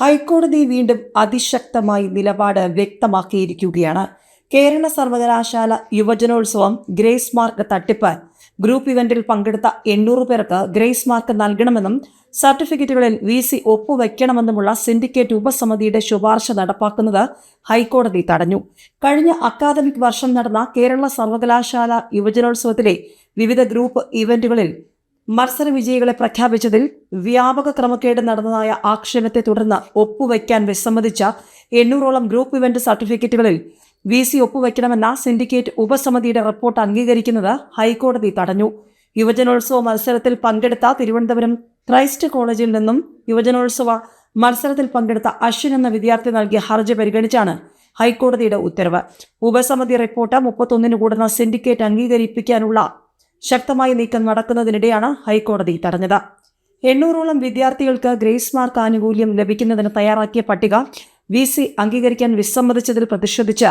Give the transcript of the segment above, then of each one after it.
ഹൈക്കോടതി വീണ്ടും അതിശക്തമായി നിലപാട് വ്യക്തമാക്കിയിരിക്കുകയാണ്. കേരള സർവകലാശാല യുവജനോത്സവം ഗ്രേസ് മാർക്ക് തട്ടിപ്പ്. ഗ്രൂപ്പ് ഇവന്റിൽ പങ്കെടുത്ത എണ്ണൂറ് പേർക്ക് ഗ്രേസ് മാർക്ക് നൽകണമെന്നും സർട്ടിഫിക്കറ്റുകളിൽ വി സി ഒപ്പുവയ്ക്കണമെന്നുമുള്ള സിൻഡിക്കേറ്റ് ഉപസമിതിയുടെ ശുപാർശ നടപ്പാക്കുന്നത് ഹൈക്കോടതി തടഞ്ഞു. കഴിഞ്ഞ അക്കാദമിക് വർഷം നടന്ന കേരള സർവകലാശാല യുവജനോത്സവത്തിലെ വിവിധ ഗ്രൂപ്പ് ഇവന്റുകളിൽ മത്സര വിജയികളെ പ്രഖ്യാപിച്ചതിൽ വ്യാപക ക്രമക്കേട് നടന്നതായ ആക്ഷേപത്തെ തുടർന്ന് ഒപ്പുവയ്ക്കാൻ വിസമ്മതിച്ച എണ്ണൂറോളം ഗ്രൂപ്പ് ഇവന്റ് സർട്ടിഫിക്കറ്റുകളിൽ വി സി ഒപ്പുവയ്ക്കണമെന്ന സിൻഡിക്കേറ്റ് ഉപസമിതിയുടെ റിപ്പോർട്ട് അംഗീകരിക്കുന്നത് ഹൈക്കോടതി തടഞ്ഞു. യുവജനോത്സവ മത്സരത്തിൽ പങ്കെടുത്ത തിരുവനന്തപുരം ക്രൈസ്റ്റ് കോളേജിൽ നിന്നും യുവജനോത്സവ മത്സരത്തിൽ പങ്കെടുത്ത അശ്വിൻ എന്ന വിദ്യാർത്ഥി നൽകിയ ഹർജി പരിഗണിച്ചാണ് ഹൈക്കോടതിയുടെ ഉത്തരവ്. ഉപസമിതി റിപ്പോർട്ട് മുപ്പത്തൊന്നിന് കൂടുന്ന സിൻഡിക്കേറ്റ് അംഗീകരിപ്പിക്കാനുള്ള ശക്തമായ നീക്കം നടക്കുന്നതിനിടെയാണ് ഹൈക്കോടതി തടഞ്ഞത്. എണ്ണൂറോളം വിദ്യാർത്ഥികൾക്ക് ഗ്രേസ് മാർക്ക് ആനുകൂല്യം ലഭിക്കുന്നതിന് തയ്യാറാക്കിയ പട്ടിക വി സി അംഗീകരിക്കാൻ വിസമ്മതിച്ചതിൽ പ്രതിഷേധിച്ച്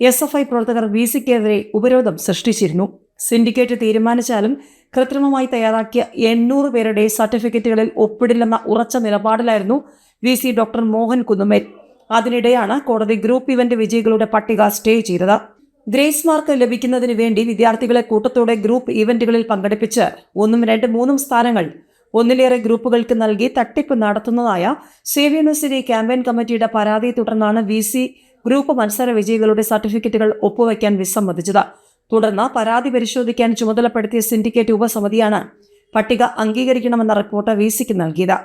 എസ് എഫ് ഐ പ്രവർത്തകർ വി സിക്കെതിരെ ഉപരോധം സൃഷ്ടിച്ചിരുന്നു. സിൻഡിക്കേറ്റ് തീരുമാനിച്ചാലും കൃത്രിമമായി തയ്യാറാക്കിയ എണ്ണൂറ് പേരുടെ സർട്ടിഫിക്കറ്റുകളിൽ ഒപ്പിടില്ലെന്ന ഉറച്ച നിലപാടിലായിരുന്നു V C doctor Mohan Kunnummel അതിനിടെയാണ് കോടതി ഗ്രൂപ്പ് ഇവന്റ് വിജയികളുടെ പട്ടിക സ്റ്റേ ചെയ്തത്. ഗ്രേസ് മാർക്ക് ലഭിക്കുന്നതിന് വേണ്ടി വിദ്യാർത്ഥികളെ കൂട്ടത്തോടെ ഗ്രൂപ്പ് ഇവന്റുകളിൽ പങ്കെടുപ്പിച്ച് ഒന്നും രണ്ട് മൂന്നും സ്ഥാനങ്ങൾ ഒന്നിലേറെ ഗ്രൂപ്പുകൾക്ക് നൽകി തട്ടിപ്പ് നടത്തുന്നതായ സേവ് യൂണിവേഴ്സിറ്റി ക്യാമ്പയിൻ കമ്മിറ്റിയുടെ പരാതിയെ തുടർന്നാണ് വി സി ഗ്രൂപ്പ് മത്സര വിജയികളുടെ സർട്ടിഫിക്കറ്റുകൾ ഒപ്പുവയ്ക്കാൻ വിസമ്മതിച്ചത്. തുടർന്ന് പരാതി പരിശോധിക്കാൻ ചുമതലപ്പെടുത്തിയ സിൻഡിക്കേറ്റ് ഉപസമിതിയാണ് പട്ടിക അംഗീകരിക്കണമെന്ന റിപ്പോർട്ട് വി സിക്ക് നൽകിയത്.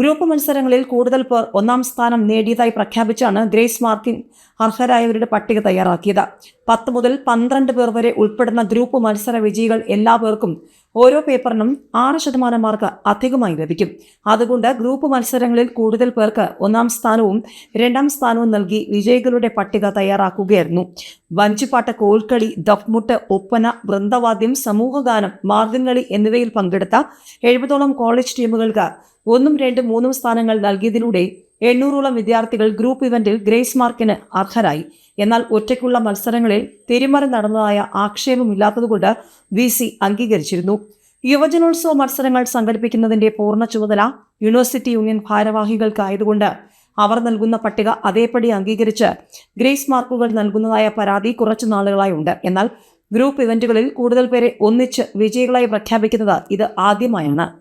ഗ്രൂപ്പ് മത്സരങ്ങളിൽ കൂടുതൽ പേർ ഒന്നാം സ്ഥാനം നേടിയതായി പ്രഖ്യാപിച്ചാണ് ഗ്രേസ് മാർട്ടിൻ അർഹരായവരുടെ പട്ടിക തയ്യാറാക്കിയത്. പത്ത് മുതൽ പന്ത്രണ്ട് പേർ വരെ ഉൾപ്പെടുന്ന ഗ്രൂപ്പ് മത്സര വിജയികൾ എല്ലാ പേർക്കും ഓരോ പേപ്പറിനും ആറ് ശതമാനം മാർക്ക് അധികമായി ലഭിക്കും. അതുകൊണ്ട് ഗ്രൂപ്പ് മത്സരങ്ങളിൽ കൂടുതൽ പേർക്ക് ഒന്നാം സ്ഥാനവും രണ്ടാം സ്ഥാനവും നൽകി വിജയികളുടെ പട്ടിക തയ്യാറാക്കുകയായിരുന്നു. വഞ്ചിപ്പാട്ട് കോൽക്കളി ദഫ്മുട്ട് ഒപ്പന വൃന്ദവാദ്യം സമൂഹഗാനം മാർഗംകളി എന്നിവയിൽ പങ്കെടുത്ത എഴുപതോളം കോളേജ് ടീമുകൾക്ക് ഒന്നും രണ്ടും മൂന്നും സ്ഥാനങ്ങൾ നൽകിയതിലൂടെ എണ്ണൂറോളം വിദ്യാർത്ഥികൾ ഗ്രൂപ്പ് ഇവന്റിൽ ഗ്രേസ് മാർക്കിന് അർഹരായി. എന്നാൽ ഒറ്റയ്ക്കുള്ള മത്സരങ്ങളിൽ തിരിമറി നടന്നതായ ആക്ഷേപമില്ലാത്തതുകൊണ്ട് വി സി അംഗീകരിച്ചിരുന്നു. യുവജനോത്സവ മത്സരങ്ങൾ സംഘടിപ്പിക്കുന്നതിന്റെ പൂർണ ചുമതല യൂണിവേഴ്സിറ്റി യൂണിയൻ ഭാരവാഹികൾക്കായതുകൊണ്ട് അവർ നൽകുന്ന പട്ടിക അതേപടി അംഗീകരിച്ച് ഗ്രേസ് മാർക്കുകൾ നൽകുന്നതായ പരാതി കുറച്ചു നാളുകളായി ഉണ്ട്. എന്നാൽ ഗ്രൂപ്പ് ഇവന്റുകളിൽ കൂടുതൽ പേരെ ഒന്നിച്ച് വിജയികളായി പ്രഖ്യാപിക്കുന്നത് ഇത് ആദ്യമായാണ്.